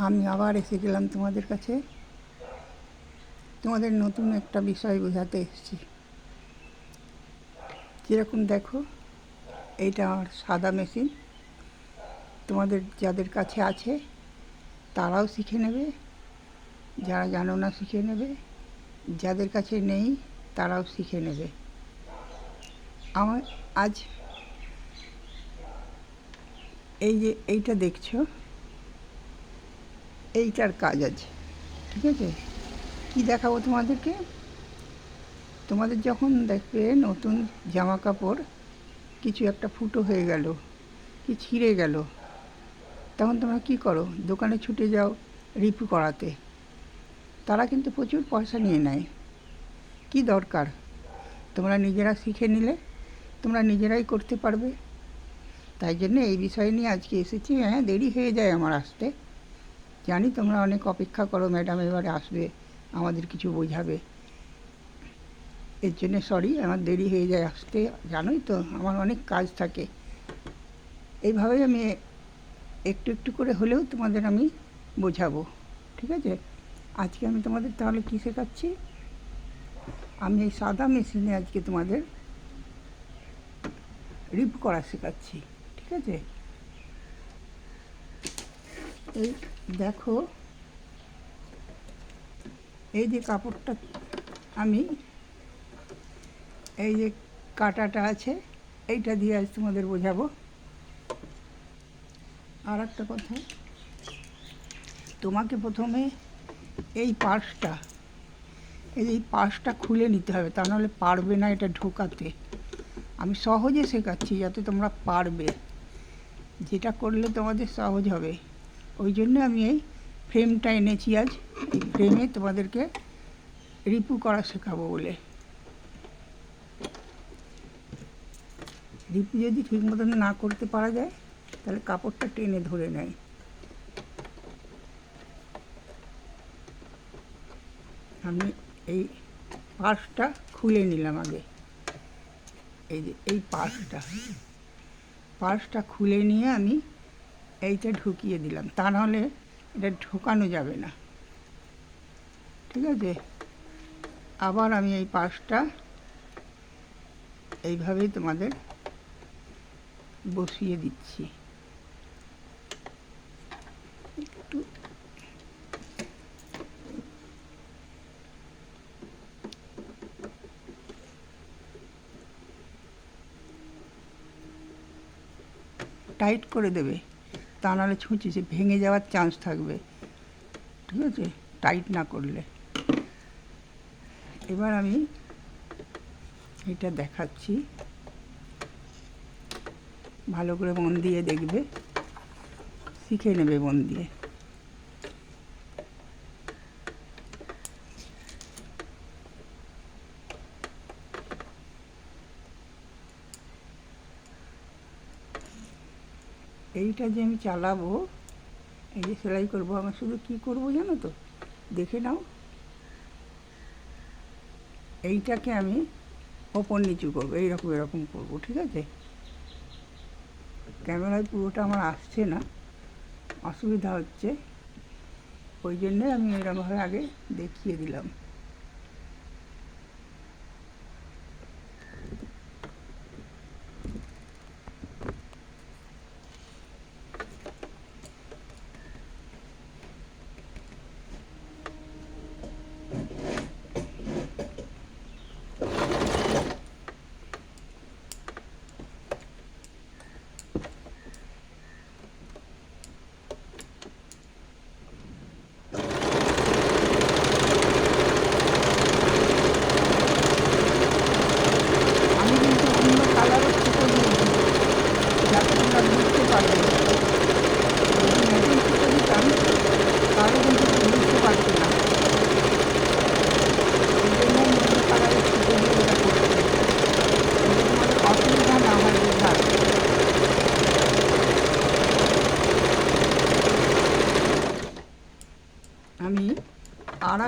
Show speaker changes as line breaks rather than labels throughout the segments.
আমি আবার এসে গেলাম তোমাদের কাছে। তোমাদের নতুন একটা বিষয় বোঝাতে এসেছি। যেরকম দেখো, এইটা আমার সাদা মেশিন। তোমাদের যাদের কাছে আছে, তারাও শিখে নেবে। যারা জানো না শিখে নেবে। যাদের কাছে নেই, তারাও শিখে নেবে। আমার আজ এই যে এইটা দেখছ এইটার কাজ আছে, ঠিক আছে? কি দেখাবো তোমাদেরকে? তোমাদের যখন দেখবে নতুন জামা কাপড় কিছু একটা ফুটো হয়ে গেল, কি ছিঁড়ে গেল, তখন তোমরা কি করো? দোকানে ছুটে যাও রিপু করাতে। তারা কিন্তু প্রচুর পয়সা নিয়ে নেয়। কি দরকার? তোমরা নিজেরা শিখে নিলে, তোমরা নিজেরাই করতে পারবে। তাই জন্য এই বিষয় নিয়ে আজকে এসেছি। হ্যাঁ দেরি হয়ে যায় আমার আসতে। জানি, তোমরা অনেক অপেক্ষা করো, ম্যাডাম এবারে আসবে, আমাদের কিছু বোঝাবে। এর জন্য সরি, আমার দেরি হয়ে যায় আসতে, জানোই তো, আমার অনেক কাজ থাকে। এইভাবেই আমি একটু একটু করে হলেও তোমাদের আমি বোঝাবো, ঠিক আছে? আজকে আমি তোমাদের তাহলে কী শেখাচ্ছি? আমি এই সাদা মেশিনে আজকে তোমাদের রিপ করা শেখাচ্ছি, ঠিক আছে? এই দেখো, এই যে কাপড়টা আমি, এই যে কাটাটা আছে, এইটা দিয়ে আজ তোমাদের বোঝাবো। আর একটা কথা, তোমাকে প্রথমে এই পার্সটা, এই যে এই পার্সটা খুলে নিতে হবে, তা নাহলে পারবে না এটা ঢোকাতে। আমি সহজে শেখাচ্ছি যাতে তোমরা পারবে। যেটা করলে তোমাদের সহজ হবে। ওই জন্য আমি এই ফ্রেমটা এনেছি আজ। এই ফ্রেমে তোমাদেরকে রিপু করা শেখাবো বলে। রিপু যদি ঠিক মতন না করতে পারা যায়, তাহলে কাপড়টা টেনে ধরে নেয়। আমি এই পার্সটা খুলে নিলাম আগে। এই যে এই পার্সটা পার্সটা খুলে নিয়ে আমি এইটা ঢুকিয়ে দিলাম। তা নাহলে এটা ঢোকানো যাবে না। ঠিক আছে? আবার আমি এই পার্সটা এইভাবেই তোমাদের বসিয়ে দিচ্ছি। একটু টাইট করে দেবে। তা নাহলে ছুঁচি, সে ভেঙে যাওয়ার চান্স থাকবে। ঠিক আছে? টাইট না করলে। এবার আমি এটা দেখাচ্ছি। ভালো করে মন দিয়ে দেখবে। শিখে নেবে মন দিয়ে। এইটা যে আমি চালাবো, এই যে সেলাই করব, আমার শুধু কি করব জানো তো? দেখে নাও। এইটাকে আমি ওপর নিচু করব, এইরকম, এরকম করব, ঠিক আছে? ক্যামেরায় পুরোটা আমার আসছে না, অসুবিধা হচ্ছে। ওই জন্যে আমি এরকমভাবে আগে দেখিয়ে দিলাম।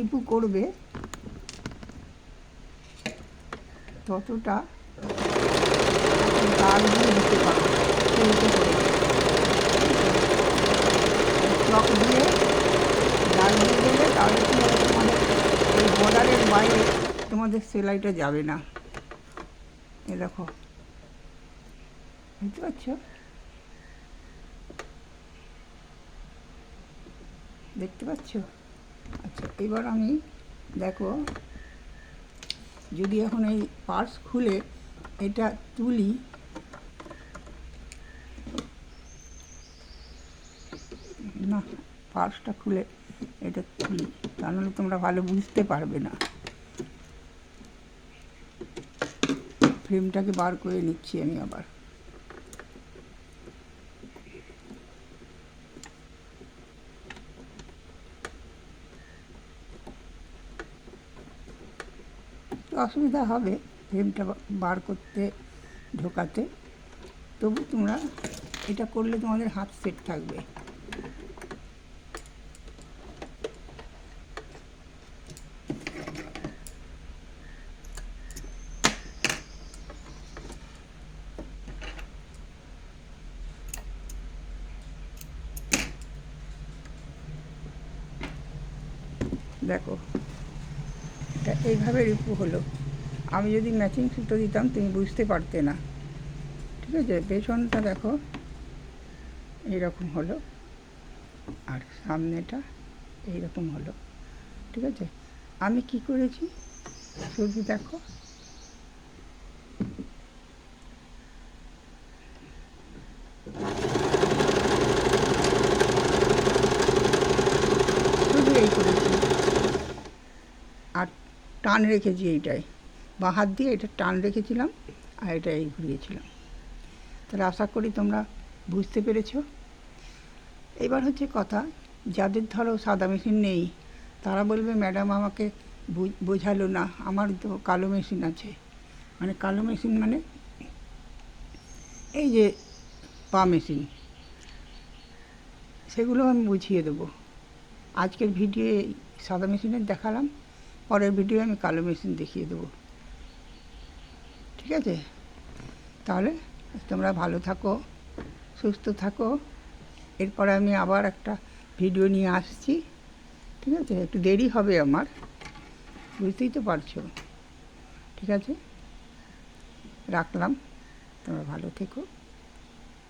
রিপু করবে, ততটা দাগ দিয়ে দিতে পারো সেলতে করে চক দিয়ে দাগ দিয়ে দেবে তাহলে কি তোমাদের? এই বর্ডারের বাইরে তোমাদের সেলাইটা যাবে না। এ দেখো। বুঝতে পারছ? দেখতে পাচ্ছ? আচ্ছা এবার আমি দেখো, যদি এখন এই পার্স খুলে এটা তুলি, না, পার্সটা খুলে এটা তুলি তা নাহলে তোমরা ভালো বুঝতে পারবে না। ফ্রেমটাকে বার করে নিচ্ছি আমি আবার। অসুবিধা হবে ফ্রেমটা বার করতে, ঢোকাতে। তবু তোমরা এটা করলে তোমাদের হাত সেট থাকবে। দেখো এইভাবে রিপু হলো। আমি যদি ম্যাচিং সুতো দিতাম, তুমি বুঝতে পারতে না। ঠিক আছে? পেছনটা দেখো। এইরকম হলো। আর সামনেটা এইরকম হলো। ঠিক আছে? আমি কি করেছি? শুধু দেখো শুধু এই করেছি আর টান রেখেছি এইটাই। বা হাত দিয়ে এটা টান রেখেছিলাম আর এটা এই ঘুরিয়েছিলাম। তাহলে আশা করি তোমরা বুঝতে পেরেছ। এবার হচ্ছে কথা, যাদের ধরো সাদা মেশিন নেই, তারা বলবে, ম্যাডাম, আমাকে বোঝালো না, আমার তো কালো মেশিন আছে। মানে কালো মেশিন মানে এই যে পা মেশিন, সেগুলো আমি বুঝিয়ে দেবো। আজকের ভিডিও সাদা মেশিনের দেখালাম। পরের ভিডিও আমি কালো মেশিন দেখিয়ে দেবো। ঠিক আছে? তাহলে তোমরা ভালো থাকো, সুস্থ থাকো। এরপরে আমি আবার একটা ভিডিও নিয়ে আসছি। ঠিক আছে? একটু দেরি হবে আমার। বুঝতেই তো পারছ। ঠিক আছে? রাখলাম। তোমরা ভালো থেকো,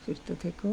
সুস্থ থেকো।